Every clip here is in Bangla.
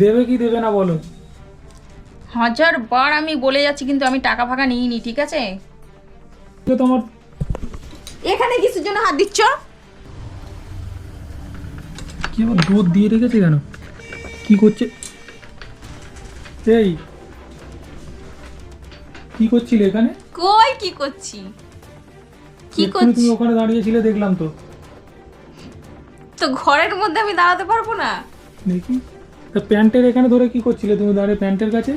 দেবে কি দেবে না বলো? হাজার বার আমি বলে যাচ্ছি কিন্তু আমি টাকা ফাঁকা নিইনি ঠিক আছে? তো তোমার এখানে কিসের জন্য হাত দিচ্ছ? কি আবার দুধ দিয়ে রেখেছে কেন? কি করছে? এই কি করছিলে এখানে? কই কি করছি? কি করছি? তুমি ওখানে দাঁড়িয়েছিলে দেখলাম তো। তো ঘরের মধ্যে আমি দাঁড়াতে পারব না? দেখি। তা প্যান্টের এখানে ধরে কি করছিলে? তুমি দাঁড়িয়ে প্যান্টের কাছে?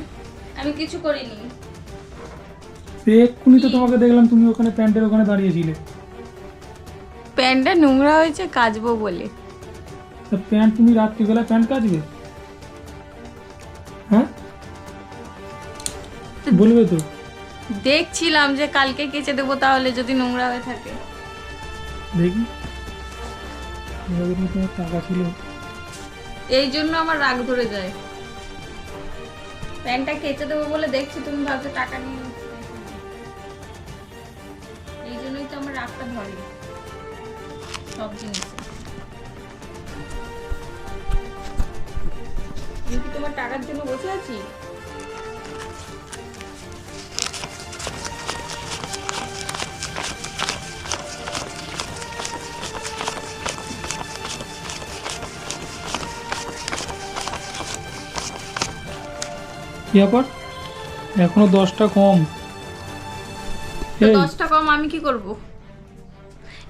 আমি কিছু করিনি। সে এক্ষুনি তো তোমাকে দেখলাম তুমি ওখানে প্যান্টের ওখানে দাঁড়িয়েছিলে। প্যান্টটা নোংরা হয়েছে কাচবো বলে। তা প্যান্ট তুমি রাত্রিবেলা প্যান্ট কাচবে? হ্যাঁ? বলবে তো। দেখছিলাম যে কালকে কেচে দেবো তাহলে যদি নোংরা হয়ে থাকে। দেখি। টাকা ছিল। এই জন্য আমার রাগ ধরে যায়। প্যান্টটা কেচে দেবো বলে দেখছি, তুমি ভাবছ টাকা নিয়ে এই জন্যই তো আমার রাগটা ধরে। সব জিনিসে। আমি কি তোমার টাকার জন্য বসে আছি? কি ব্যাপার? এখনও দশটা কম। দশটা কম আমি কি করব?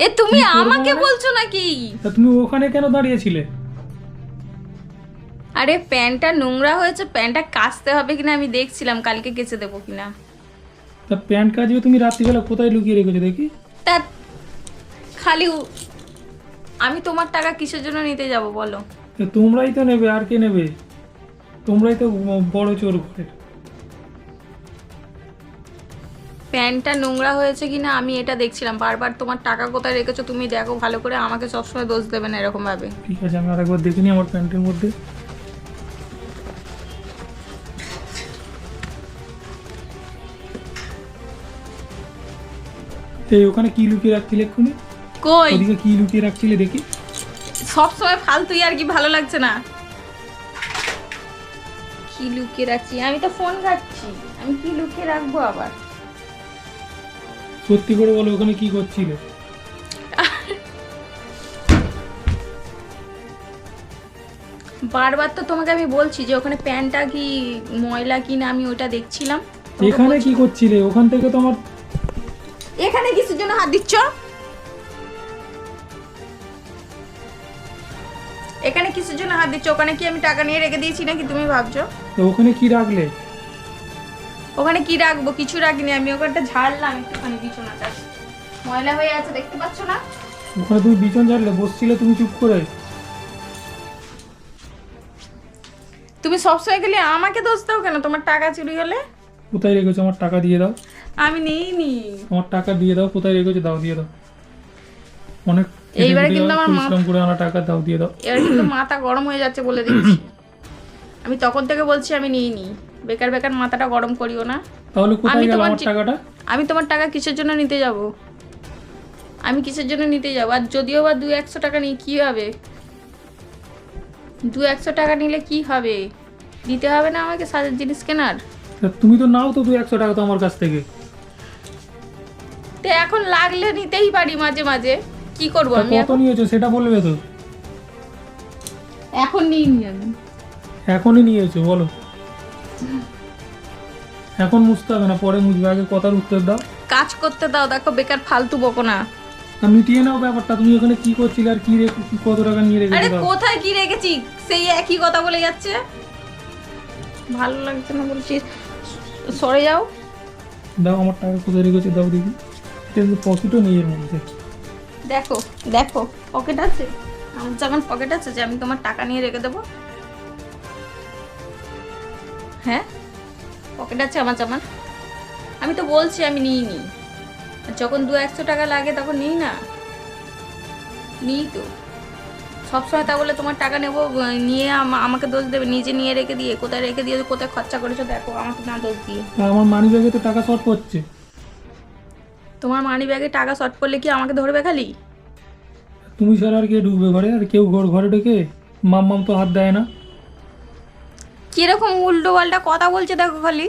এ তুমি আমাকে মানে? বলছো নাকি? তুমি ওখানে কেন দাঁড়িয়েছিলে? আরে প্যান্টটা নোংরা হয়েছে প্যান্টটা কাচতে হবে কিনা আমি দেখছিলাম কালকে কেচে দেবো কিনা। তা প্যান্ট কাজবে তুমি রাত্রিবেলা কোথায় লুকিয়ে রেখেছো দেখি? তা খালি আমি তোমার টাকা কিসের জন্য নিতে যাব বলো? তা তোমরাই তো নেবে আর কে নেবে? তোমরাই তো বড় চোর ঘরের। প্যান্টটা নোংরা হয়েছে কিনা আমি এটা দেখছিলাম। বারবার তোমার টাকা কোথায় রেখেছো তুমি দেখো ভালো করে আমাকে সবসময় দোষ দেবে না এরকম ভাবে ঠিক আছে আমি আরেকবার দেখিনি আমার প্যান্টের মধ্যে। এই ওখানে কি লুকিয়ে রাখছিলে এক্ষুনি? কই? ওদিকে কি লুকিয়ে রাখছিলে দেখি। সবসময় ফালতুই আর কি ভালো লাগছে না। কি লুকিয়ে রাখছি? আমি তো ফোন ঘাটছি। আমি কি লুকিয়ে রাখব আবার? সত্যি করে বলো ওখানে কি করছিলে? বারবার তো তোমাকে আমি বলছি যে ওখানে প্যান্টটা কি ময়লা কি না আমি ওটা দেখছিলাম। এখানে কি করছিলে? ওখান থেকে তো আমার এখানে কিসের জন্য হাত দিচ্ছ? এখানে কিসের জন্য হাত দিচ্ছ? ওখানে কি আমি টাকা নিয়ে রেখে দিয়েছি নাকি তুমি ভাবছ? তো ওখানে কি রাখলে? ওখানে কি রাখব? কিছু রাখিনি আমি ওখানটা ঝাড়লাম একটুখানি বিছানাটা। ময়লা হয়ে আছে দেখতে পাচ্ছ না? ওখানে তুমি বিছন ঝাড়লে বসছিলে তুমি চুপ করে। তুমি সবসময় গেলে আমাকে দোষ দাও কেন? তোমার টাকা চুরি হলে? কোথায় রেখেছো? আমার টাকা দিয়ে দাও। আমি নিইনি। আমার টাকা দিয়ে দাও কোথায় রেখেছো? দাও দিয়ে দাও। অনেক এইবারে কিন্তু আমার মা- পরিশ্রম করে আনা টাকা দাও দিয়ে দাও। এবার কিন্তু মাথা গরম হয়ে যাচ্ছে বলে দিচ্ছি। আমি তখন থেকে বলছি আমি নিইনি বেকার বেকার মাথাটা গরম করিও না। তাহলে কোথায় আমি গেল তোমার আমার টাকাটা? আমি তোমার টাকা কিসের জন্য নিতে যাব? আমি কিসের জন্য নিতে যাব? আর যদিও বা দু একশো টাকা নিই কী হবে? দু একশো টাকা নিলে কি হবে? দিতে হবে না আমাকে সাজার জিনিস কেনার? তুমি তো নাও তো তুই একশো টাকা তো আমার কাছ থেকে। তো এখন লাগলে নিতেই পারি মাঝে মাঝে। কি করব আমি কত নিয়েছো সেটা বলবে তো। এখন নিইনি আমি এখনই নিয়েছো বলো। এখন মুছতে হবে না পরে মুছবে। আগে কথার উত্তর দাও। কাজ করতে দাও দেখো বেকার ফালতু বকো না। তা মিটিয়ে নাও ব্যাপারটা তুমি ওখানে কি করছিলে আর কি রেখে কত টাকা নিয়ে আরে রেখেছো দাও। কোথায় কি রেখেছি? সেই একই কথা বলে যাচ্ছে। ভালো লাগছে না বলছি সরে যাও। দাও আমার টাকা কোথায় রেখেছো দাও দেখি। এটা প্রফিটও নেই এর মধ্যে। দেখো দেখো পকেট আছে? আমার যখন পকেট আছে যে আমি তোমার টাকা নিয়ে রেখে দেবো। হ্যাঁ? পকেট আছে আমার জামার আমি তো বলছি আমি নিই নি যখন দু একশো টাকা লাগে তখন নিই না। নিই তো। সবসময় তা বলে তোমার টাকা নেব নিয়ে আমাকে দোষ দেবে, নিজে নিয়ে রেখে দিয়ে। কোথায় রেখে দিয়ে কোথায় খরচা করেছ, দেখো, আমাকে না দোষ দিয়ে। আমার মানি ব্যাগে তো টাকা শর্ট পড়ছে তোমার মানি ব্যাগে টাকা শর্ট পড়লে কি আমাকে ধরবে খালি? তুমি ছাড়া আর কে ঢুকবে ঘরে? আর কেউ ঘর ঘরে ঢুকে মাম মাম তো হাত দেয় না। কীরকম উল্টো পাল্টা কথা বলছে দেখো খালি।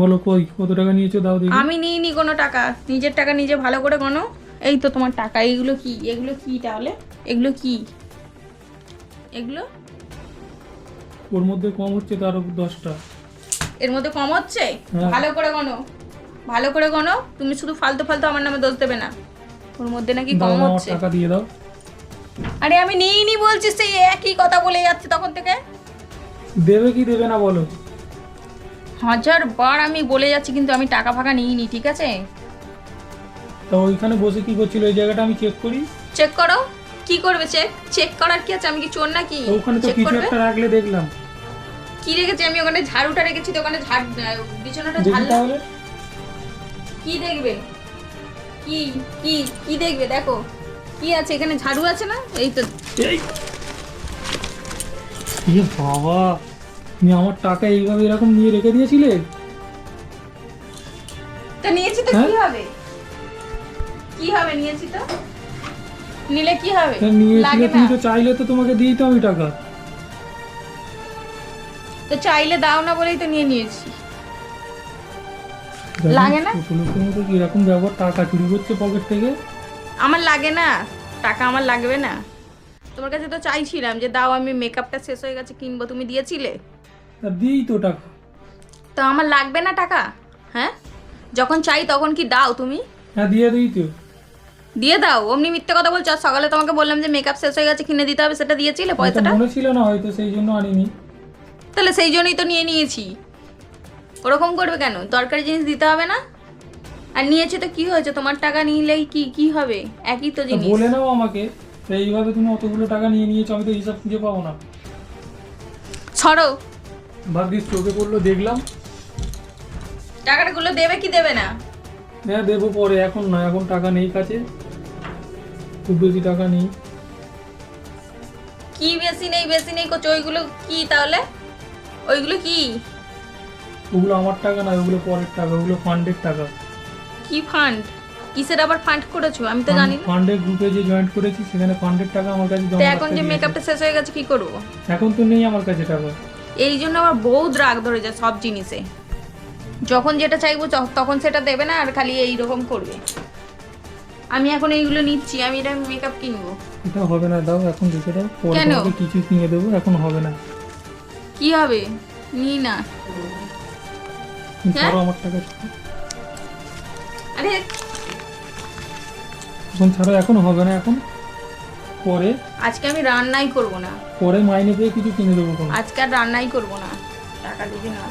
বলো কই কত টাকা নিয়েছো দাও দেখি। আমি নিইনি কোনো টাকা নিজের টাকা নিজে ভালো করে গনো এই তো তোমার টাকা এইগুলো কি? এগুলো কি তাহলে? এগুলো কি? এগুলো? ওর মধ্যে কম হচ্ছে তো আরও দশটা। এর মধ্যে কম হচ্ছে? হ্যাঁ। ভালো করে গনো ভালো করে গনো তুমি শুধু ফালতু ফালতু আমার নামে দোষ দেবে না। ওর মধ্যে নাকি কম হচ্ছে। টাকা দিয়ে দাও। আরে আমি নিইনি বলছি সেই একই কথা বলে যাচ্ছে তখন থেকে। দেবে কি দেবে না বলো। হাজার বার আমি বলে যাচ্ছি কিন্তু আমি টাকা ফাঁকা নিইনি ঠিক আছে? তো ওইখানে বসে কি করছিল? ওই জায়গাটা আমি চেক করি। চেক করো। কি করবে চেক চেক করার কি আছে? আমি কি চোর নাকি? ওখানে তো চেক কিছু একটা রাখলে দেখলাম। কি রেখেছি? আমি ওখানে ঝাড়ুটা রেখেছি তো ওখানে ঝাড় বিছানাটা তাহলে। কি দেখবে? কি কি কি দেখবে? দেখো। কি আছে? এখানে ঝাড়ু আছে না? এই তো। এই। এ বাবা তুমি আমার টাকা এইভাবে এরকম নিয়ে রেখে দিয়েছিলে? তা নিয়েছি তো কি হ্যাঁ? হবে? কি হবে নিয়েছি তো? নিলে কি হবে? নিয়েছিলে লাগে তুমি তো চাইলে তো তোমাকে দিই তো আমি টাকা। তো চাইলে দাও না বলেই তো নিয়ে নিয়েছি। লাগে না? লোকের মতো কীরকম ব্যবহার? টাকা চুরি করছে পকেট থেকে? আমার লাগে না। টাকা আমার লাগবে না। তোমার কাছে তো চাইছিলাম যে দাও আমি মেকআপটা শেষ হয়ে গেছে কিনবো। তুমি দিয়েছিলে? দিই তো টাকা। তো আমার লাগবে না টাকা? হ্যাঁ? যখন চাই তখন কি দাও তুমি? হ্যাঁ দিয়ে দিই তো। দিয়ে দাও। অমনি মিথ্যে কথা বলছো। সকালে তোমাকে বললাম যে মেকআপ শেষ হয়ে গেছে কিনে দিতে হবে সেটা দিয়েছিলে পয়সাটা? মনে ছিল না হয়তো সেই জন্য আনিনি। তাহলে সেই জন্যই তো নিয়ে নিয়েছি। ওরকম করবে কেন? দরকারি জিনিস দিতে হবে না? আর নিয়েছে তো কি হয়েছে? তোমার টাকা নিলেই কি কি হবে? একই তো জিনিস। বলে নাও আমাকে এইভাবে তুমি অতগুলো টাকা নিয়ে নিয়েছো আমি তো হিসাব খুঁজে পাবো না। ছড়ো। ভাগ্যিস চোখে পড়ল দেখলাম। টাকাটাগুলো দেবে কি দেবে না? হ্যাঁ দেবো পরে এখন না এখন টাকা নেই কাছে। খুব বেশি টাকা নেই। কি বেশি নেই বেশি নেই করছ ওইগুলো কি তাহলে? ওইগুলো কি? ওগুলো আমার টাকা না ওগুলো পরের টাকা ওগুলো ফান্ডের টাকা। কি ফান্ড কিসের আবার ফান্ড করেছ? আমি তো জানি না। ফান্ডের গ্রুপে যে জয়েন্ট করেছি সেখানে ফান্ডের টাকা আমার কাছে জমা এখন যে মেকআপটা শেষ হয়ে গেছে কি করব? এখন তো নেই আমার কাছে টাকা। এই জন্য আমার বহুত রাগ ধরে যায় সব জিনিসে। যখন যেটা চাইব তখন সেটা দেবে না আর খালি এই রকম করবে। আমি এখন এইগুলো নিচ্ছি আমি এটা মেকআপ কিনবো। এটা হবে না দাও এখন রেখে দাও পরে? কিছু কিনে দেবো এখন হবে না। কি হবে? নি না। হ্যাঁ? আমার টাকা ছাড়ো। আরে। এখন ছাড়ো এখন হবে না এখন। পরে আজকে আমি রান্নাই করব না। পরে মাইনে পেয়ে কিছু কিনে দেবো আজকে আর রান্নাই করব না। টাকা দিদি না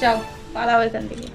যাও পালাও এখান থেকে।